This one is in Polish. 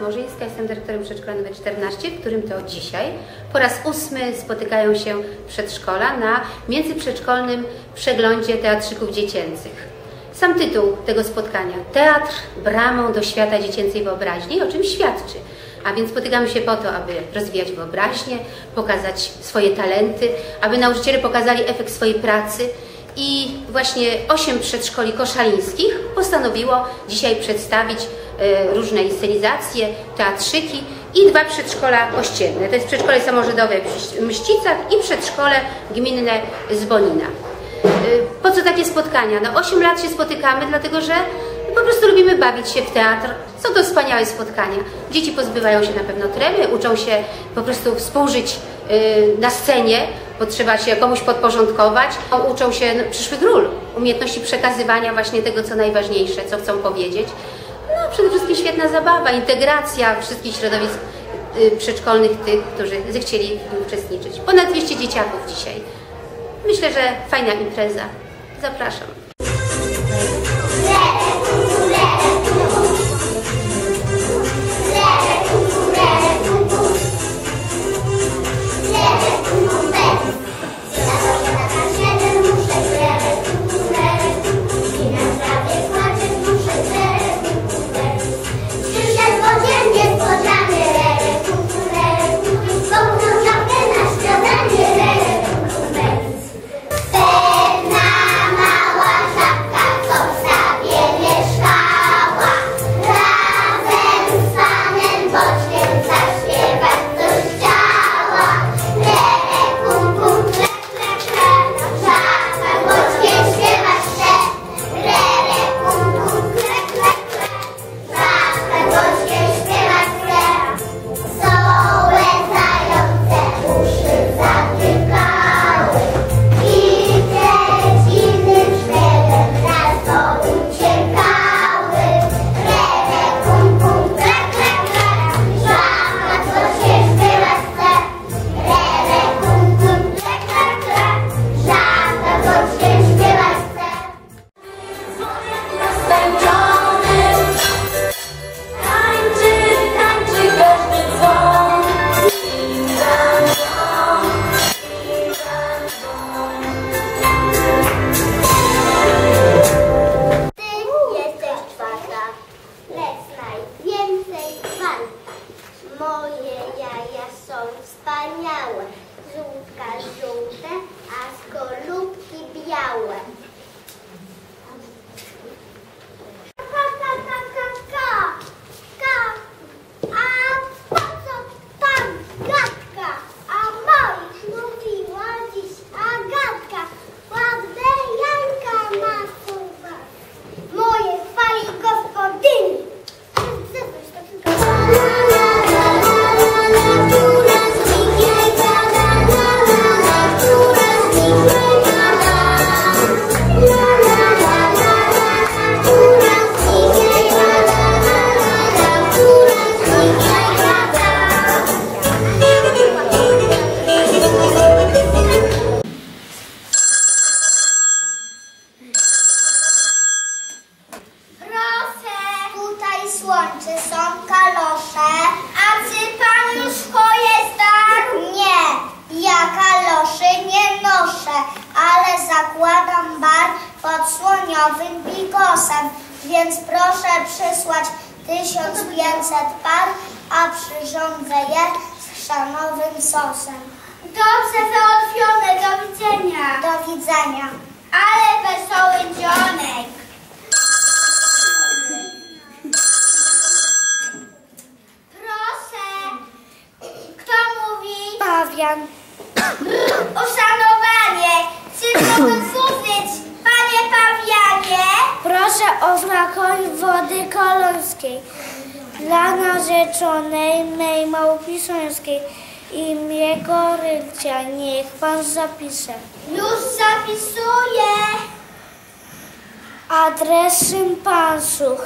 Małżyńska, jestem dyrektorem przedszkola nr 14, w którym to dzisiaj po raz ósmy spotykają się przedszkola na międzyprzedszkolnym przeglądzie teatrzyków dziecięcych. Sam tytuł tego spotkania Teatr bramą do świata dziecięcej wyobraźni, o czym świadczy. A więc spotykamy się po to, aby rozwijać wyobraźnię, pokazać swoje talenty, aby nauczyciele pokazali efekt swojej pracy. I właśnie osiem przedszkoli koszalińskich postanowiło dzisiaj przedstawić różne inscenizacje, teatrzyki i dwa przedszkola ościenne. To jest przedszkole samorządowe w Mścicach i przedszkole gminne z Bonina. Y, Po co takie spotkania? No 8 lat się spotykamy, dlatego że po prostu lubimy bawić się w teatr. Są to wspaniałe spotkania. Dzieci pozbywają się na pewno tremy, uczą się po prostu współżyć y, na scenie, bo trzeba się komuś podporządkować. Uczą się no, przyszłych ról, umiejętności przekazywania właśnie tego, co najważniejsze, co chcą powiedzieć. Przede wszystkim świetna zabawa, integracja wszystkich środowisk y, przedszkolnych, tych, którzy zechcieli w tym uczestniczyć. Ponad 200 dzieciaków dzisiaj. Myślę, że fajna impreza. Zapraszam. Kalosze. A czy pan już swoje zdarł? Nie, ja kaloszy nie noszę, ale zakładam bar pod słoniowym bigosem. Więc proszę przysłać 1500 par, a przyrządzę je z chrzanowym sosem. Dobrze załatwione, do widzenia. Do widzenia. Ale Pawian. Uszanowanie, czy mogę służyć, panie pawianie? Proszę o flakoń wody kolońskiej dla narzeczonej mej małpisońskiej imię Gorylcia. Niech pan zapisze. Już zapisuję. Adres szympansów.